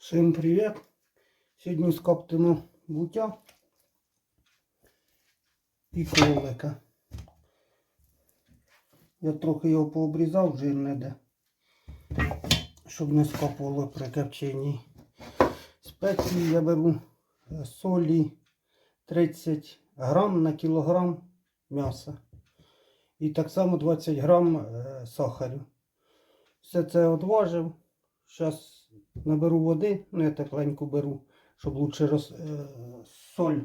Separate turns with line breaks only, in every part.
Всім привіт! Сьогодні скоптимо буття і кролика. Я трохи його пообрізав, жир не де, щоб не скопувало при копченні. Спеції я беру солі 30 грам на кілограм м'яса. І так само 20 грам е, сахарю. Все це одважив. Зараз наберу води, ну я тепленьку беру, щоб лучше роз, е, соль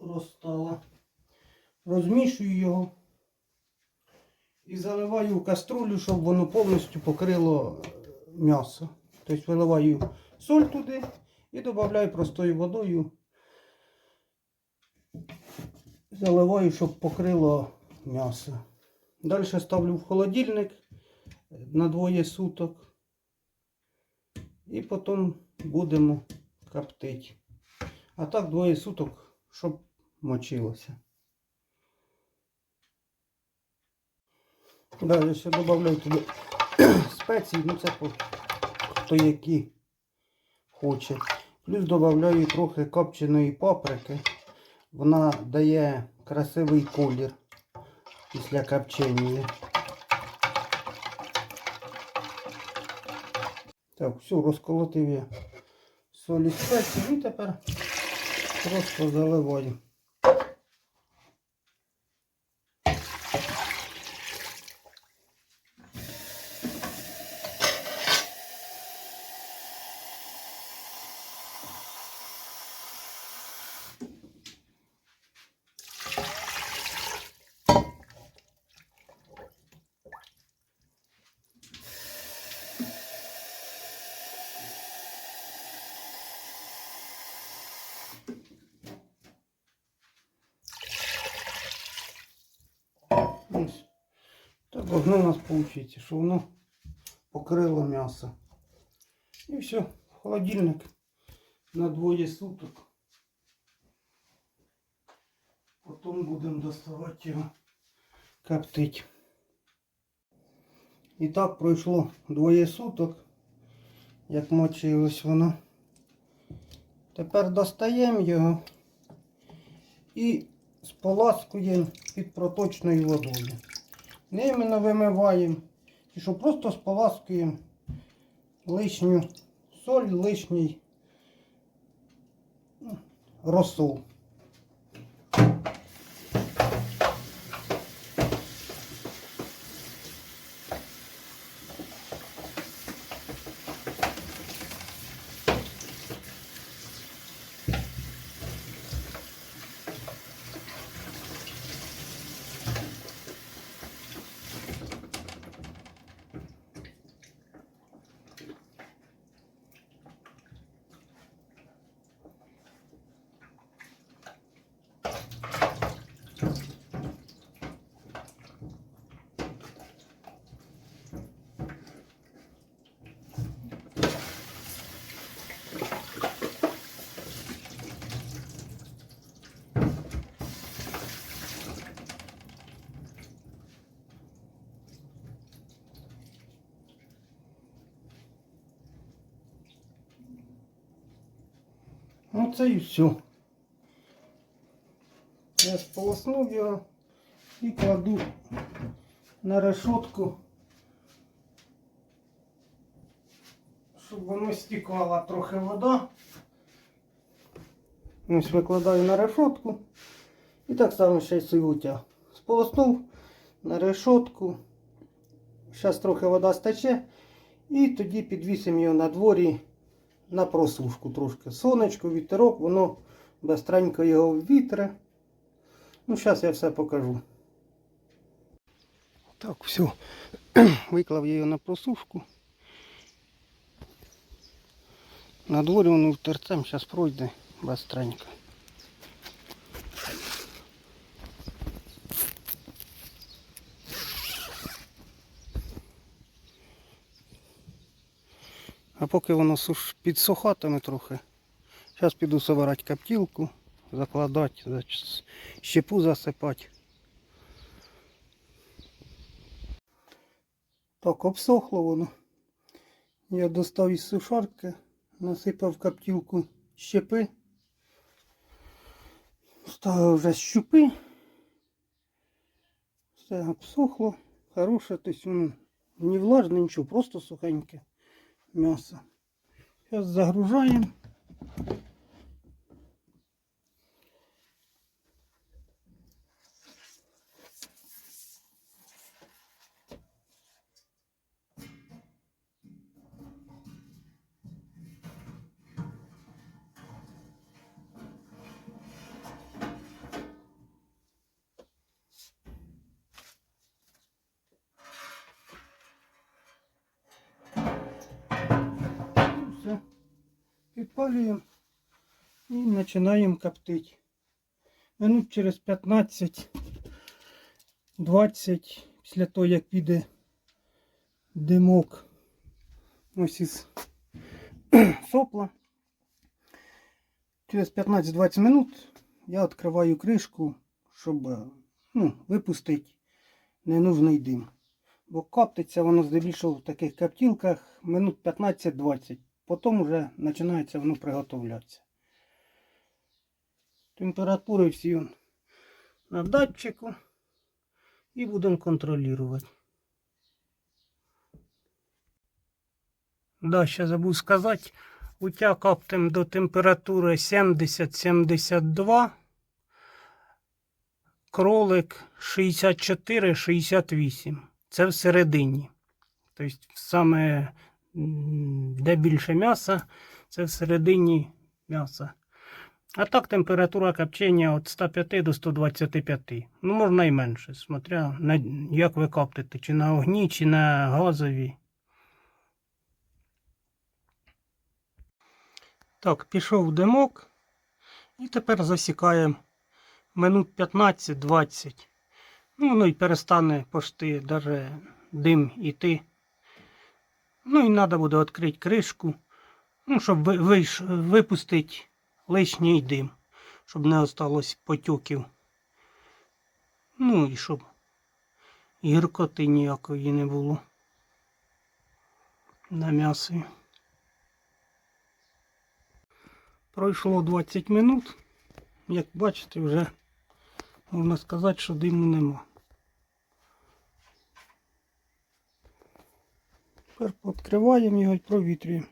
розстала. Розмішую його і заливаю в каструлю, щоб воно повністю покрило е, м'ясо. Тобто виливаю соль туди і додаю простою водою. Заливаю, щоб покрило м'ясо. Далі ставлю в холодильник на двоє суток. І потім будемо коптити. А так двоє суток, щоб мочилося. Далі ще додаю туди спеції, ну це хто які хоче. Плюс додаю трохи копченої паприки. Вона дає красивий колір після копчення. Так, все, розколотив я солі спеції і тепер просто заливаю. Ось. Должно у нас получиться, що воно покрило м'ясо. І все, холодильник на двоє суток. Потім будемо доставати його коптити. І так пройшло двоє суток, як мочилось воно. Тепер достаємо його і споласкуємо під проточною водою. Не іменно вимиваємо, і що просто споласкуємо лишню соль, лишній ну, розсол. Ну це і все. Я сполоснув його і кладу на решетку, щоб воно стікала трохи вода. Ось викладаю на решетку і так само ще й сивуття. Сполоснув на решетку. Зараз трохи вода стече. І тоді підвісимо його на дворі на просушку трошки. Сонечко, вітерок, воно быстренько його вітре. Ну, зараз я все покажу. Так, все. Виклав я його на просушку. На дворі воно втерцем, зараз пройде быстренько. А поки воно суш... підсохатиме трохи, зараз піду собирати коптілку, закладати, щепу засипати. Так, обсохло воно. Я достав із сушарки, насипав каптілку щепи, ставив вже щупи. Все обсохло, хороше, тобто воно не влажне, нічого, просто сухеньке м'ясо. Сейчас загружаємо. Підпалюємо і починаємо коптити. Минут через 15-20 після того, як піде димок ось із сопла. Через 15-20 минут я відкриваю кришку, щоб ну, випустити ненужний дим. Бо коптиться воно здебільшого в таких коптілках минут 15-20. Потім вже починається воно приготовлятися. Температури всі на датчику і будемо контролювати. Да, ще забув сказати, утя коптим до температури 70-72, кролик 64-68. Це всередині. Тобто саме де більше м'яса, це всередині м'яса. А так температура копчення від 105 до 125. Ну, можна і менше, смотря на як ви коптите, чи на огні, чи на газові. Так, пішов димок. І тепер засікаємо минут 15-20. Ну, воно і перестане пошти даже дим іти. Ну і треба буде відкрити кришку, ну, щоб ви- вийш, випустити лишній дим, щоб не осталось потьоків. Ну і щоб гіркоти ніякої не було на м'ясі. Пройшло 20 минут. Як бачите, вже можна сказати, що диму нема. Тепер відкриваємо його і провітрюємо.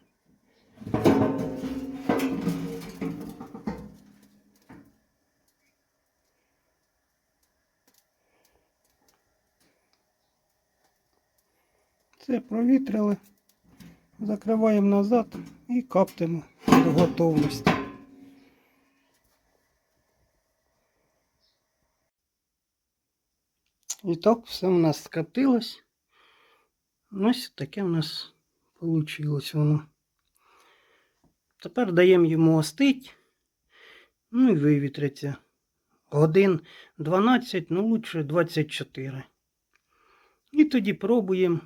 Це провітрили. Закриваємо назад і каптимо до готовності. І так все у нас скоптилось. Ось таке у нас вийшло воно. Тепер даємо йому остить. Ну і вивітриться. Годин 12, ну лучше 24. І тоді пробуємо.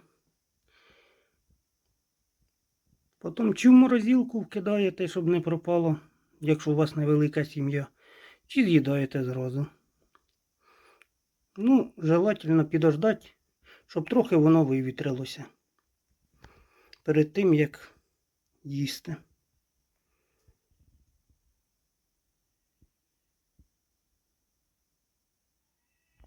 Потім чи в морозилку вкидаєте, щоб не пропало, якщо у вас невелика сім'я, чи з'їдаєте зразу. Ну, желательно підождати, щоб трохи воно вивітрилося перед тим, як їсти.